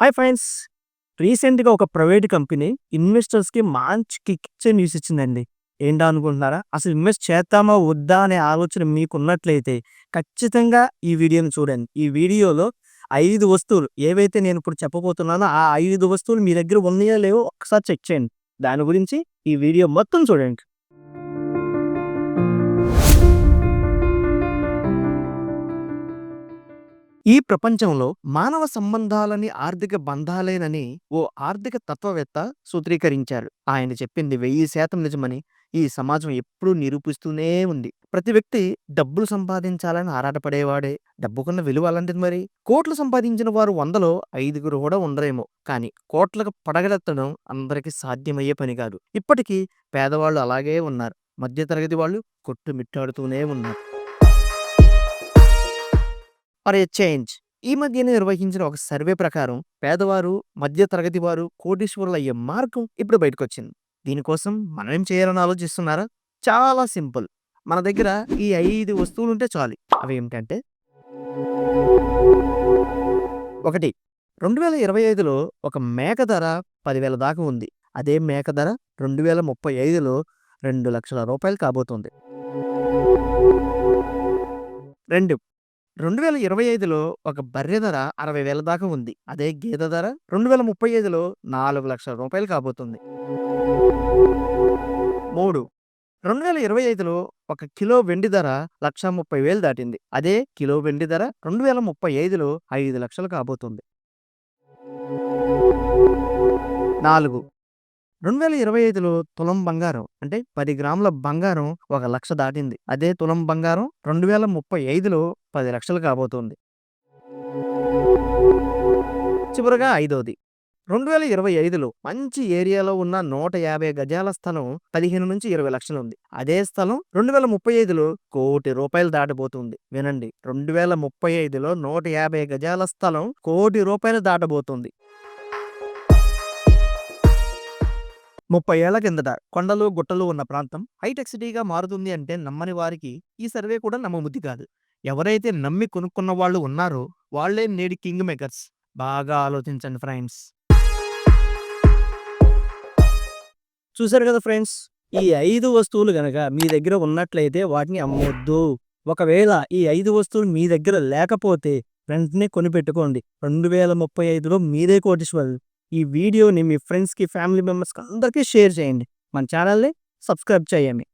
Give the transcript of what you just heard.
Hi friends రీసెంట్‌గా ఒక private company ఇన్వెస్టర్స్‌కి మంచి కిక్ ఇచ్చే న్యూస్ ఇచ్చిందండి. ఏంటో అనుకుంటున్నారా? అసలు ఇన్వెస్ట్ చేద్దామా? వద్దా? అనే ఆలోచన మీకు ఉన్నట్లయితే ఖచ్చితంగా ఈ వీడియోని చూడండి. ఈ వీడియోలో ఐదు వస్తువులు ఏవైతే నేను ఇప్పుడు చెప్పబోతున్నానో ఆ ఐదు వస్తువులు మీ దగ్గర ఉన్నాయో లేవో ఒకసారి చెక్ చేయండి. దాని గురించి ఈ వీడియో మొత్తం చూడండి. ఈ ప్రపంచంలో మానవ సంబంధాలని ఆర్థిక బంధాలేనని ఓ ఆర్థిక తత్వవేత్త సూత్రీకరించారు. ఆయన చెప్పింది 1000% నిజమని ఈ సమాజం ఎప్పుడూ నిరూపిస్తూనే ఉంది. ప్రతి వ్యక్తి డబ్బులు సంపాదించాలని ఆరాటపడేవాడే. డబ్బుకున్న విలువ అలాంటిది మరి. కోట్లు సంపాదించిన వారు వందలో ఐదుగురు కూడా ఉండరేమో. కానీ కోట్లకు పడగలెత్తడం అందరికీ సాధ్యమయ్యే పని కాదు. ఇప్పటికీ పేదవాళ్ళు అలాగే ఉన్నారు. మధ్యతరగతి వాళ్ళు కొట్టుమిట్టాడుతూనే ఉన్నారు. ఫర్ ఎ చేంజ్ ఈ మధ్యనే నిర్వహించిన ఒక సర్వే ప్రకారం పేదవారు, మధ్య తరగతి వారు కోటీశ్వరులు అయ్యే మార్గం ఇప్పుడు బయటకొచ్చింది. దీనికోసం మనం ఏం చేయాలని ఆలోచిస్తున్నారా? చాలా సింపుల్. మన దగ్గర ఈ ఐదు వస్తువులు ఉంటే చాలు. అవేమిటంటే ఒకటి 2025లో ఒక మేక ధర పదివేల దాకా ఉంది. అదే మేక ధర రెండు వేల ముప్పై ఐదులో రెండు లక్షల రూపాయలు కాబోతుంది రెండు రెండు వేల ఇరవై ఐదులో ఒక బర్రె ధర అరవై వేల దాకా ఉంది. అదే గేదె ధర రెండు వేల ముప్పై ఐదులో నాలుగు లక్షల రూపాయలు కాబోతుంది. మూడు. రెండు వేల ఇరవై ఐదులో ఒక కిలో వెండి ధర లక్ష ముప్పై వేలు దాటింది. అదే కిలో వెండి ధర రెండు వేల ముప్పై ఐదులో ఐదు లక్షలు కాబోతుంది. నాలుగు. రెండు వేల ఇరవై ఐదులో తులం బంగారం అంటే పది గ్రాముల బంగారం ఒక లక్ష దాటింది. అదే తులం బంగారం రెండు వేల ముప్పై ఐదులో పది లక్షలు కాబోతోంది. చివరగా ఐదోది. రెండు వేల ఇరవై ఐదులో మంచి ఏరియాలో ఉన్న నూట యాభై గజాల స్థలం పదిహేను నుంచి ఇరవై లక్షలు ఉంది అదే స్థలం రెండు వేల ముప్పై ఐదులో కోటి రూపాయలు దాటబోతుంది. వినండి. రెండు వేల ముప్పై ఐదులో నూట యాభై గజాల స్థలం కోటి రూపాయలు దాటబోతుంది. 30 ఏళ్ళ కిందట కొండలు, గుట్టలు ఉన్న ప్రాంతం హైటెక్ సిటీగా మారుతుంది అంటే నమ్మని వారికి ఈ సర్వే కూడా నమ్మబుద్ధి కాదు. ఎవరైతే నమ్మి కొనుక్కున్న వాళ్ళు ఉన్నారో వాళ్ళే నేడి కింగ్ మేకర్స్. బాగా ఆలోచించండి ఫ్రెండ్స్. చూసారు కదా ఫ్రెండ్స్. ఈ ఐదు వస్తువులు గనక మీ దగ్గర ఉన్నట్లయితే వాటిని అమ్మొద్దు. ఒకవేళ ఈ ఐదు వస్తువులు మీ దగ్గర లేకపోతే వెంటనే కొనిపెట్టుకోండి. 2035లో మీరే కోటీశ్వరులు. ఈ వీడియోని మీ ఫ్రెండ్స్‌కి, ఫ్యామిలీ మెంబర్స్‌కి అందరికీ షేర్ చేయండి. మన ఛానల్‌ని సబ్స్క్రైబ్ చేయండి.